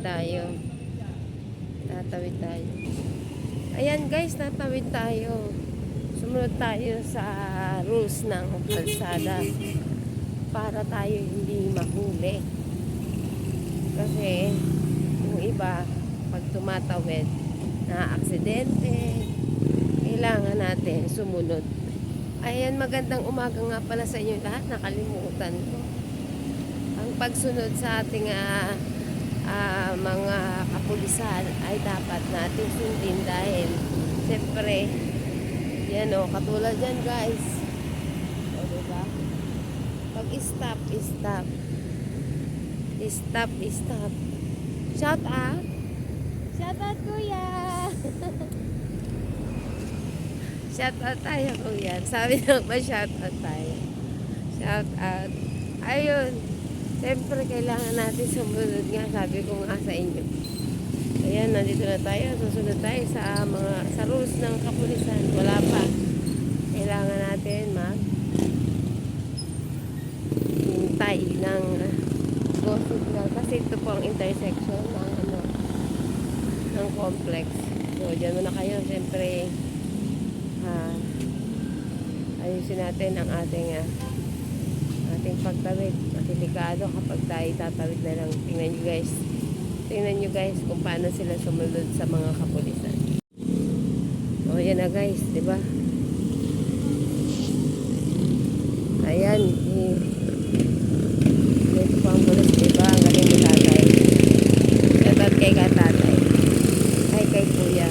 tayo. Tatawid tayo. Ayan guys, tatawid tayo. Sumunod tayo sa rules ng kalsada para tayo hindi mahuli. Kasi yung iba, pag tumatawid, na aksidente, kailangan natin sumunod. Ayan, magandang umaga nga pala sa inyo lahat. Nakalimutan ko. Pagsunod sa ating ah, ah, mga kapulisan ay dapat natin sundin dahil siyempre, yan o, katulad yan guys. O, diba? Pag stop, stop. Stop, stop. Shout out. Shout out, kuya. shout out tayo, kuya. Sabi ba, shout out tayo. Shout out. Ayun. Siyempre, kailangan natin sumunod nga. Sabi ko nga sa inyo. Ayan, nandito na tayo. Susunod tayo sa mga sa rules ng kapulisan. Wala pa. Kailangan natin mag hintay ng uh, go signal. Kasi ito po ang intersection ng ano ng complex. So, dyan muna kayo. Siyempre, ah, ayusin natin ang ating ah, ating pagtawid. Delikado kapag tayo tatawid na lang. Tingnan nyo guys. Tingnan nyo guys kung paano sila sumunod sa mga kapulisan. O yan na guys, ba? Ayan. eh, Dito po ang pulis, di ba? Ang galing ni tatay. Shoutout kay katatay. Ay, kay kuya.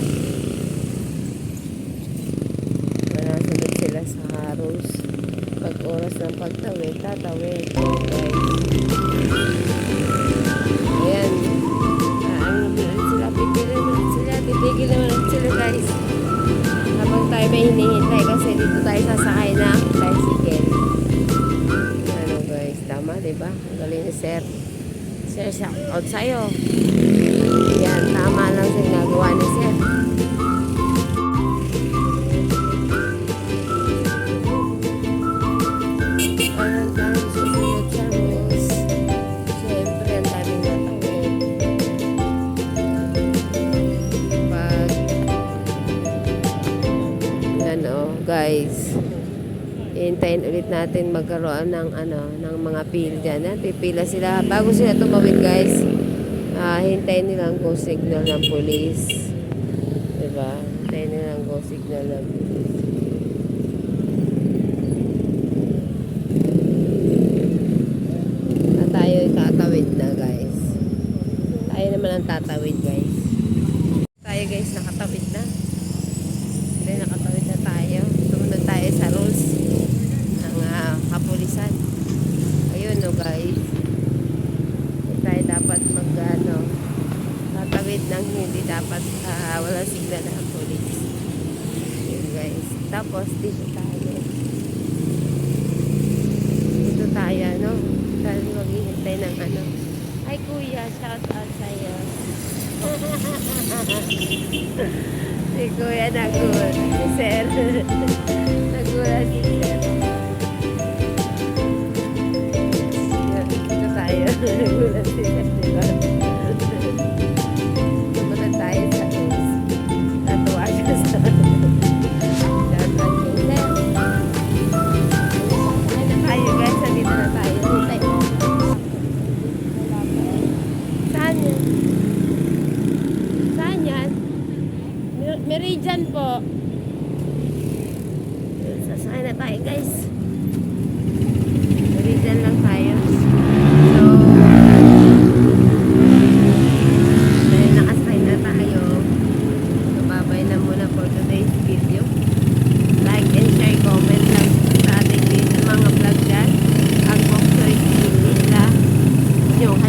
Manasunod sila sa rules. Pag oras ng pagtawid, tatawid. Guys. Ayan. Ah, ano ulit sila? Pipili naman sila. Titigil naman sila guys. Habang tayo may hinihintay kasi dito tayo sasakay na bicycle. Ano guys, tama diba? Ang galing ni sir. Sir, shout out sa'yo. Hintayin ulit natin magkaroon ng ano, ng mga pil dyan. Ha? Pipila sila. Bago sila tumawid, guys, ah, hintayin nila ang go signal ng police. Diba? Hintayin nila ang go signal ng police. At tayo tatawid na, guys. Tayo naman ang tatawid, guys. Tayo, guys, nakatawid na. Hindi, nakatawid na tayo. Tumunod tayo sa rules ng ah, kapulisan. Ayun, no, guys. Hindi tayo dapat mag, ano, tatawid ng hindi ah, walang signal ng police. Ayun, guys. Tapos, dito tayo. Dito tayo, no? Tayo maghihintay ng ano. Ay, kuya, shout out sa'yo. si kuya nagulat. Si sir. nagulat Meridian po. Sasakay na tayo guys. Meridian lang tayo. So, dahil nakasakay na tayo, babay na muna for today's video. Like and share, comment lang sa mga vlog dyan. Ang Boksoy nila. Yung